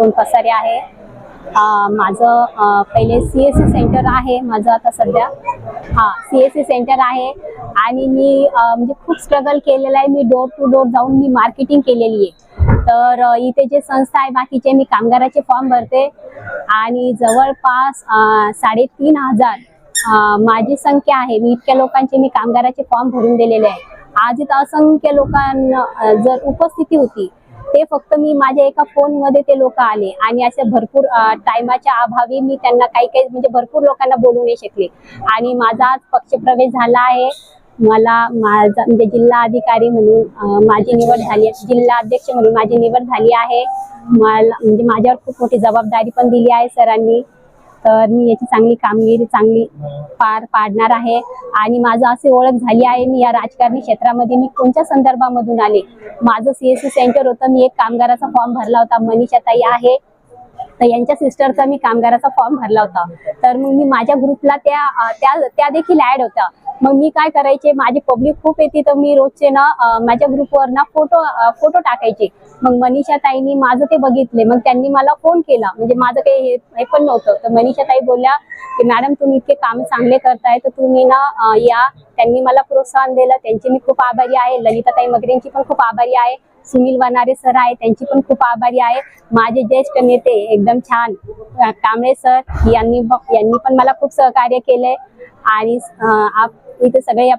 सोनपसारे आहे. माझं पहिले सी एस सी सेंटर आहे माझं आता सध्या. हां सी एस सी सेंटर आहे आणि मी म्हणजे खूप स्ट्रगल केलेलं आहे. मी डोर टू डोर जाऊन मी मार्केटिंग केलेली आहे. तर इथे जे संस्था आहे बाकीचे मी कामगाराचे फॉर्म भरते. आणि जवळपास साडेतीन हजार माझी संख्या आहे. मी इतक्या लोकांचे मी कामगाराचे फॉर्म भरून दिलेले आहे. आज इथं असंख्य लोकांना जर उपस्थिती होती ते फक्त मी माझ्या एका फोनमध्ये ते लोक आले. आणि असे भरपूर टायमाच्या अभावी मी त्यांना काही काही म्हणजे भरपूर लोकांना बोलू नाही शकले. आणि माझा आज पक्षप्रवेश झाला आहे. मला माझा म्हणजे जिल्हा अधिकारी म्हणून माझी निवड झाली जिल्हा अध्यक्ष म्हणून माझी निवड झाली आहे. मला म्हणजे माझ्यावर खूप मोठी जबाबदारी पण दिली आहे सरांनी. तर मी याची चांगली कामगिरी चांगली पार पाडणार आहे. आणि माझं असे ओळख झाली आहे मी या राजकारणी क्षेत्रामध्ये मी कोणत्या संदर्भामधून आले? माझं सी एस सी सेंटर होतं मी एक कामगाराचा फॉर्म भरला होता मनीषा ताई आहे. तर यांच्या सिस्टरचा मी कामगाराचा फॉर्म भरला होता. तर मग मी माझ्या ग्रुपला त्या त्या त्या देखील ऍड होत्या. मग मी काय करायचे माझी पब्लिक खूप येते तर मी रोजचे ना माझ्या ग्रुपवर ना फोटो फोटो टाकायचे. मग मनीषा ताईनी माझं ते बघितले. मग त्यांनी मला फोन केला. म्हणजे माझं काही हे पण नव्हतं. तर मनीषा ताई बोलल्या की मॅडम तुम्ही इतके काम चांगले करताय तर तुम्ही ना या. त्यांनी मला प्रोत्साहन दिलं. त्यांचे मी खूप आभारी आहे. ललिताताई मगरेंची पण खूप आभारी आहे. सुनील वनारे सर आहे. त्यांची पण खूप आभारी आहे. माझे ज्येष्ठ नेते एकदम छान. कांबळे सर यांनी यांनी पण मला खूप सहकार्य केलंय. आणि आप- इथे सगळे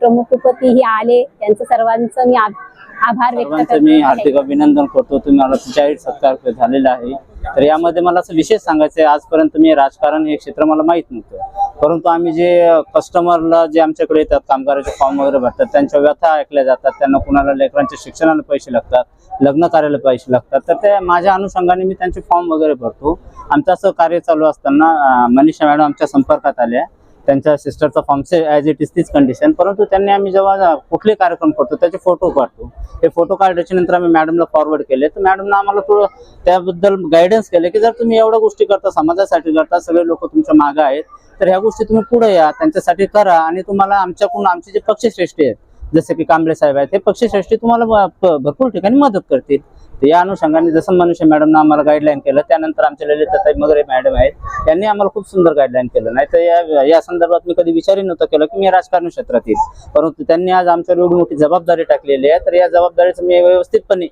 प्रमुख उपतीही आले. त्यांचं सर्वांचं मी आभ- आभार व्यक्त मी हार्दिक अभिनंदन करतो. तुम्ही मला जाहीर सत्कार झालेला आहे. तर यामध्ये मला असं विशेष सांगायचं आहे आजपर्यंत मी राजकारण हे क्षेत्र मला माहीत नव्हतं. परंतु आम्ही जे कस्टमरला जे आमच्याकडे येतात कामगाराचे फॉर्म वगैरे भरतात त्यांच्या व्यथा ऐकल्या जातात त्यांना कुणाला लेकरांच्या शिक्षणाला पैसे लागतात लग्न कार्याला पैसे लागतात तर ते माझ्या अनुषंगाने मी त्यांचे फॉर्म वगैरे भरतो. आमचं असं कार्य चालू असताना मनीषा मॅडम आमच्या संपर्कात आल्या. त्यांच्या सिस्टरचा फॉर्मचे ॲज इट इज तीच कंडिशन परंतु त्यांनी आम्ही जेव्हा कुठले कार्यक्रम करतो त्याचे फोटो काढतो. हे फोटो काढल्याच्या नंतर आम्ही मॅडमला फॉरवर्ड केले. तर मॅडमनं आम्हाला थोडं त्याबद्दल गायडन्स केले की जर तुम्ही एवढ्या गोष्टी करता समाजासाठी करता सगळे लोक तुमच्या मागे आहेत तर ह्या गोष्टी तुम्ही पुढे या त्यांच्यासाठी करा आणि तुम्हाला आमच्याकडून आमचे जे पक्षश्रेष्ठी आहेत जसे की कांबळे साहेब आहेत ते पक्षश्रेष्ठी तुम्हाला भरपूर ठिकाणी मदत करतील. तर या अनुषंगाने जसं मनुष्य मॅडमनं आम्हाला गाईडलाईन केलं त्यानंतर आमचे ललिताताई मगरे मॅडम आहेत त्यांनी आम्हाला खूप सुंदर गाईडलाईन केलं. नाही तर या या संदर्भात मी कधी विचारही नव्हतं केलं की मी राजकारण क्षेत्रात येईल. परंतु त्यांनी आज आमच्यावर एवढी मोठी जबाबदारी टाकलेली आहे तर या जबाबदारीचं मी व्यवस्थितपणे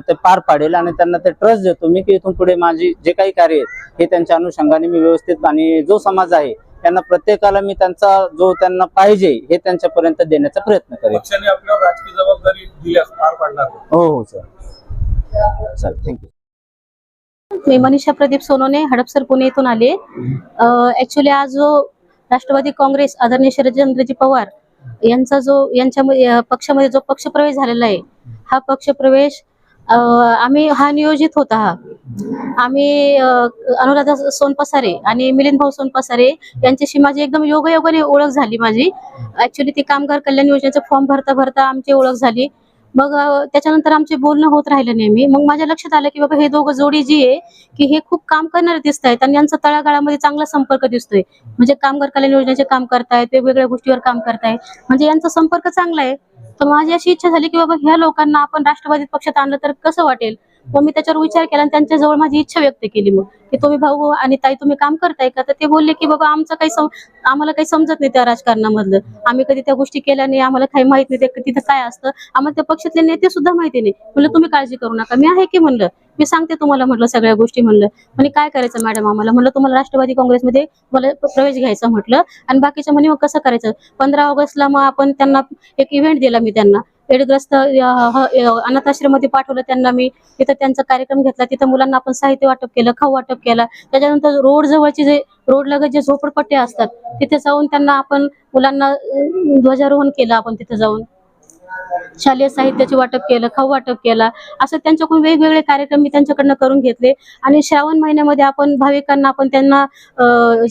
ते पार पाडेल आणि त्यांना ते ट्रस्ट देतो मी की इथून पुढे माझी जे काही कार्य आहेत हे त्यांच्या अनुषंगाने मी व्यवस्थित आणि जो समाज आहे त्यांना प्रत्येकाला मी त्यांचा जो त्यांना पाहिजे हे त्यांच्यापर्यंत देण्याचा प्रयत्न करेल पक्षाने आपल्यावर राजकीय जबाबदारी दिल्यास पार पाडणार हो हो सर. चल थँक्यू मी मनीषा प्रदीप सोनोने हडपसर पुणे येथून आले ऍक्च्युली आज जो राष्ट्रवादी काँग्रेस आदरणीय शरदचंद्रजी पवार यांचा जो यांच्या पक्षामध्ये जो पक्षप्रवेश झालेला आहे हा पक्षप्रवेश अं, आम्ही हा नियोजित होता हा. आम्ही अनुराधा सोनपसारे आणि मिलिंद भाऊ सोनपसारे यांच्याशी माझी एकदम योगायोगाने ओळख झाली माझी. ऍक्च्युली ती कामगार कल्याण योजनेचा फॉर्म भरता भरता आमची ओळख झाली. मग त्याच्यानंतर आमचे बोलणं होत राहिलं नेहमी. मग माझ्या लक्षात आलं की बाबा हे दोघं जोडी जी आहे की हे खूप काम करणारे दिसत आहेत आणि यांचा तळागाळामध्ये चांगला संपर्क दिसतोय. म्हणजे कामगार कल्याण योजनेचे काम करतायत वेगवेगळ्या गोष्टीवर काम करतायत. म्हणजे यांचा संपर्क चांगला आहे. तर माझी अशी इच्छा झाली की बाबा ह्या लोकांना आपण राष्ट्रवादी पक्षात आणलं तर कसं वाटेल? मग मी त्याच्यावर विचार केला आणि त्यांच्याजवळ माझी इच्छा व्यक्त केली मग की तुम्ही भाऊ आणि ताई तुम्ही काम करताय का? तर ते बोलले की बाबा आमचं काही आम्हाला काही समजत नाही त्या राजकारणामधलं. आम्ही कधी त्या गोष्टी केल्या नाही आम्हाला काही माहीत नाही ते तिथं काय असतं. आम्हाला त्या पक्षातले नेते सुद्धा माहिती नाही. म्हणलं तुम्ही काळजी करू नका. मी आहे की म्हणलं? मी सांगते तुम्हाला म्हटलं सगळ्या गोष्टी म्हणलं. म्हणे काय करायचं मॅडम आम्हाला? म्हणलं तुम्हाला राष्ट्रवादी काँग्रेसमध्ये मला प्रवेश घ्यायचा म्हटलं आणि बाकीच्या म्हणे मग कसं करायचं? पंधरा ऑगस्टला मग आपण त्यांना एक इव्हेंट दिला मी त्यांना. एडग्रस्त अनाथाश्रममध्ये पाठवलं त्यांना मी. तिथं त्यांचा कार्यक्रम घेतला. तिथं मुलांना आपण साहित्य वाटप केलं खाऊ वाटप केलं. त्याच्यानंतर रोड जवळचे जे रोड लगत जे झोपडपट्टे असतात तिथे जाऊन त्यांना आपण मुलांना ध्वजारोहण केलं आपण तिथे जाऊन. शालेय साहित्याचे वाटप केलं खाऊ वाटप केला असं त्यांच्याकडून वेगवेगळे कार्यक्रम मी त्यांच्याकडनं करून घेतले. आणि श्रावण महिन्यामध्ये आपण भाविकांना आपण त्यांना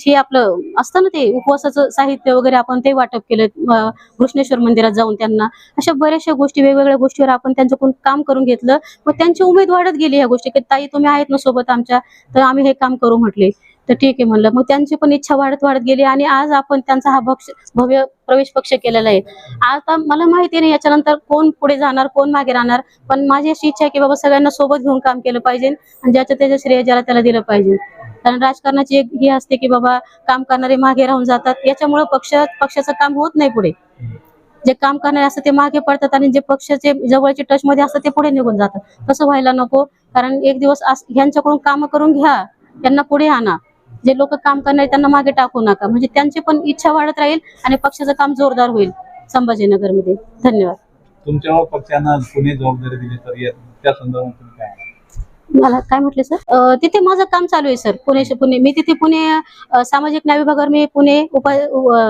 हे आपलं असतं ना ते उपवासाचं साहित्य वगैरे आपण ते वाटप केलं घृष्णेश्वर मंदिरात जाऊन त्यांना. अशा बऱ्याचशा गोष्टी वेगवेगळ्या गोष्टीवर आपण त्यांच्याकडून काम करून घेतलं. मग त्यांची उमेद वाढत गेली ह्या गोष्टी की ताई तुम्ही आहेत ना सोबत आमच्या तर आम्ही हे काम करू म्हटले. तर ठीक आहे म्हणलं. मग त्यांची पण इच्छा वाढत वाढत गेली आणि आज आपण त्यांचा हा भक्ष भव्य प्रवेश पक्ष केलेला आहे. आता मला माहिती नाही याच्यानंतर कोण पुढे जाणार कोण मागे राहणार पण माझी अशी इच्छा आहे की बाबा सगळ्यांना सोबत घेऊन काम केलं पाहिजे आणि ज्याच्या त्याच्या श्रेय ज्याला त्याला दिलं पाहिजे. कारण राजकारणाची एक ही असते की बाबा काम करणारे मागे राहून जातात. याच्यामुळे पक्ष पक्षाचं काम होत नाही पुढे. जे काम करणारे असतात ते मागे पडतात आणि जे पक्षाचे जवळचे टच मध्ये असतात ते पुढे निघून जातात. तसं व्हायला नको. कारण एक दिवस ह्यांच्याकडून काम करून घ्या. त्यांना पुढे आणा. जे लोक काम करणारे त्यांना मागे टाकू नका. म्हणजे त्यांची पण इच्छा वाढत राहील आणि पक्षाचं काम जोरदार होईल संभाजीनगरमध्ये. धन्यवाद. तुमच्यावर पक्षानं पुणे जबाबदारी दिली तर या- त्या संदर्भात तुम्ही काय म्हणाल? मला काय म्हटले सर? तिथे माझं काम चालू आहे सर. पुणे पुणे मी तिथे पुणे सामाजिक न्याय विभागावर मी पुणे उपा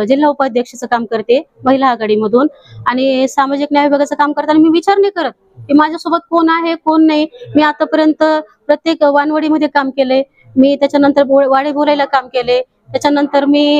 जिल्हा उपाध्यक्षाचं काम करते महिला आघाडीमधून. आणि सामाजिक न्याय विभागाचं काम करताना मी विचार नाही करत की माझ्यासोबत कोण आहे कोण नाही. मी आतापर्यंत प्रत्येक वानवडीमध्ये काम केले मी त्याच्यानंतर बो- वाडे बोलायला काम केले. त्याच्यानंतर मी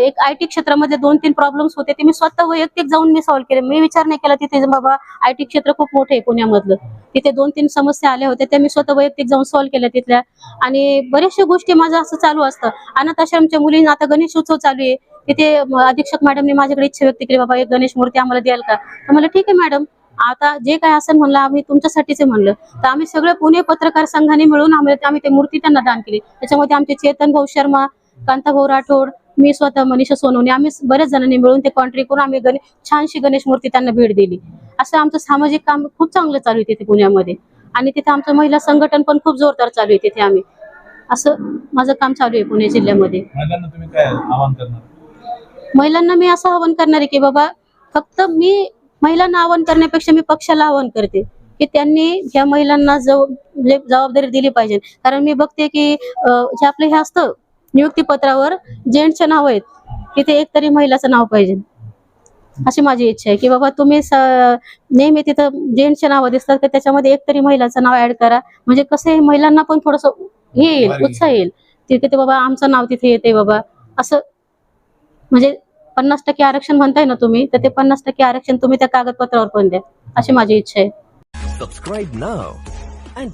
एक आय टी क्षेत्रामध्ये दोन तीन प्रॉब्लेम्स होते ते मी स्वतः वैयक्तिक जाऊन मी सॉल्व्ह केले. मी विचार नाही केला तिथे बाबा आय टी क्षेत्र खूप मोठे आहे पुण्यामधलं. तिथे दोन तीन समस्या आल्या होत्या त्या मी स्वतः वैयक्तिक जाऊन सॉल्व्ह केल्या तिथल्या. आणि बऱ्याचशा गोष्टी माझं असं चालू असतं. अनाथ आश्रमच्या मुलींना आता गणेश उत्सव चालू आहे. तिथे अधीक्षक मॅडमने माझ्याकडे इच्छा व्यक्त केली बाबा एक गणेश मूर्ती आम्हाला द्याल का? तर मला ठीक आहे मॅडम आता जे काय असेल म्हणलं आम्ही तुमच्यासाठीच म्हणलं. तर आम्ही सगळे पुणे पत्रकार संघाने मिळून आम्ही आम्ही ते मूर्ती त्यांना दान केली. त्याच्यामध्ये आमचे चेतन भाऊ शर्मा कांताभाऊ राठोड मी स्वतः मनीषा सोनवणे आम्ही बऱ्याच जणांनी मिळून ते कॉन्ट्री करून आम्ही गणे छानशी गणेश मूर्ती त्यांना भेट दिली. असं आमचं सामाजिक काम खूप चांगलं चालू आहे तिथे पुण्यामध्ये. आणि तिथे आमचं महिला संघटन पण खूप जोरदार चालू आहे तिथे आम्ही. असं माझं काम चालू आहे पुणे जिल्ह्यामध्ये. महिलांना मी असं आवाहन करणार आहे की बाबा फक्त मी महिलांना आवाहन करण्यापेक्षा मी पक्षाला आवाहन करते. की त्यांनी ह्या महिलांना जबाबदारी दिली पाहिजे. कारण मी बघते की जे आपलं हे असतं नियुक्तीपत्रावर जेंट्सचे नाव आहेत तिथे एक तरी महिलाचं नाव पाहिजे. अशी माझी इच्छा आहे की बाबा तुम्ही स- नेहमी तिथं जेंट्सचे नावं दिसतात तर त्याच्यामध्ये एक तरी महिलाचं नाव ऍड करा. म्हणजे कसं आहे महिलांना पण थोडस हे येईल. उत्साह येईल. तिथे बाबा आमचं नाव तिथे येते बाबा. असं. म्हणजे पन्नास टक्के आरक्षण म्हणताय ना तुम्ही तर ते पन्नास टक्के आरक्षण तुम्ही त्या कागदपत्रावर पण द्या. अशी माझी इच्छा आहे. Subscribe now and